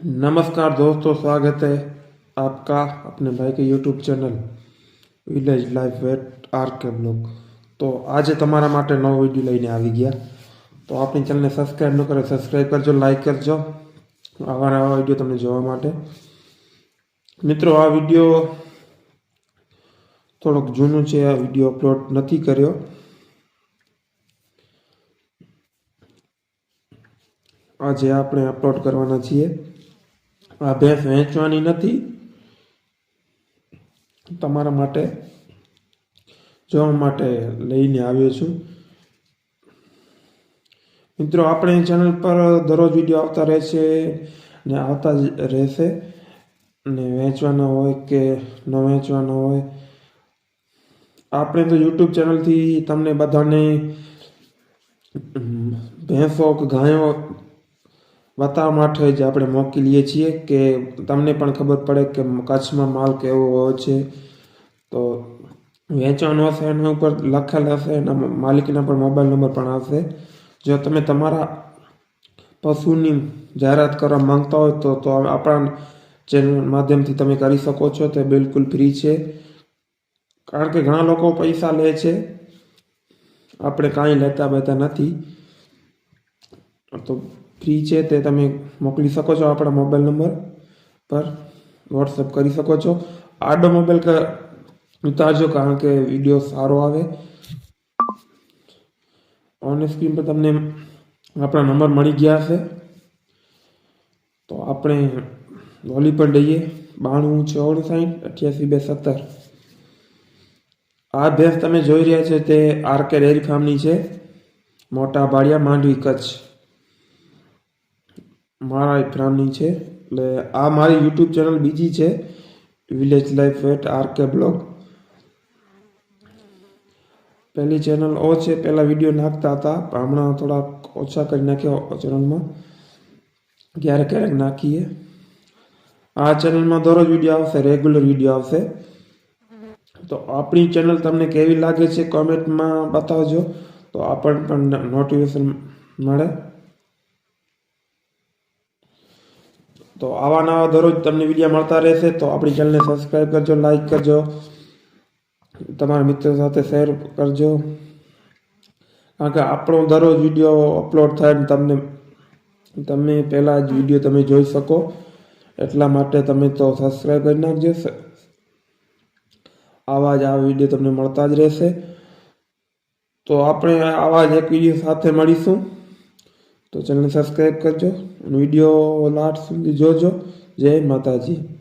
नमस्कार दोस्तों स्वागत है आपका अपने भाई के YouTube channel village life with R K blog તો આજે તમારા માટે નવો વિડીયો લઈને આવી ગયા તો આપણી ચેનલને સબસ્ક્રાઈબ ન કરે સબસ્ક્રાઈબ કરજો લાઈક કરજો આવા નવા વિડીયો તમને જોવા માટે મિત્રો આ વિડીયો થોડોક જૂનું છે આ વિડીયો અપલોડ નથી કર્યો આજે આપણે અપલોડ કરવાના છીએ આ ભેંસ વેચવાની નથી. તમારા માટે, જોવા માટે લઈને આવ્યો છું. મિત્રો, આપણે ચેનલ પર દરરોજ વીડિયો આવતા રહેશે ને આવતા જ રહેશે. ને વેચવાના હોય કે ન વેચવાના હોય, આપણે તો યુટ્યુબ ચેનલથી તમને બધાને ભેંસો કે ગાયો બતાવવા માટે જ આપણે મોકલીએ છીએ કે તમને પણ ખબર પડે કે કચ્છમાં માલ કેવો હોય છે. તો વેચવાનો હશે એના ઉપર, લખેલ હશે, એના માલિકના પણ મોબાઈલ નંબર પણ આવશે. જો તમે તમારા પશુની જાહેરાત કરવા માંગતા હોય તો તો આપણા ચેનલ માધ્યમથી તમે કરી શકો છો. તે બિલકુલ ફ્રી છે. કારણ કે ઘણા લોકો પૈસા લે છે. આપણે કાંઈ લેતા બેતા નથી. તો ફ્રી છે તે તમે મોકલી શકો છો આપણા મોબાઈલ નંબર પર. વોટ્સઅપ કરી શકો છો. આડો મોબાઈલ ઉતારજો કારણ કે વીડિયો સારો આવે. ઓન સ્ક્રીન પર તમને આપણા નંબર મળી ગયા હશે. તો આપણે વોલી પર લઈએ બાણું ઓગણસાઠ અઠ્યાસી, બે, સત્તર. આ ભેંસ તમે જોઈ રહ્યા છો તે આર કે ડેરી ફાર્મની છે. મોટા બાળિયા માંડવી કચ્છ. મારા ફાર્મની છે, એટલે આ મારી યુટ્યુબ ચેનલ બીજી છે village life with R K vlog પહેલી ચેનલ ઓ છે, પહેલાં વીડિયો નાખતા હતા, પણ હમણાં થોડાક ઓછા કરી નાખ્યા ચેનલમાં. ક્યારેક ક્યારેક નાખીએ. આ ચેનલમાં દરરોજ વીડિયો આવશે, રેગ્યુલર વીડિયો આવશે. તો આપણી ચેનલ તમને કેવી લાગે છે કોમેન્ટમાં બતાવજો, તો આપણને પણ નોટિફિકેશન મળે. તો આવા નવા દરરોજ તમને વીડિયો મળતા રહેશે. તો આપણી ચેનલને સબસ્ક્રાઈબ કરજો લાઈક કરજો. તમારા મિત્રો સાથે શેર કરજો. કારણ કે આપણો દરરોજ વીડિયો અપલોડ થાય તમને, તમે પહેલાં જ વીડિયો તમે જોઈ શકો. એટલા માટે તમે તો સબસ્ક્રાઈબ કરી નાખજો. આવા જ આ વીડિયો તમને મળતા જ રહેશે. તો આપણે આવા જ એક વીડિયો સાથે મળીશું. તો ચેનલ સબસ્ક્રાઈબ કરજો અને વીડિયો લાસ્ટ સુધી જોજો. જય માતાજી.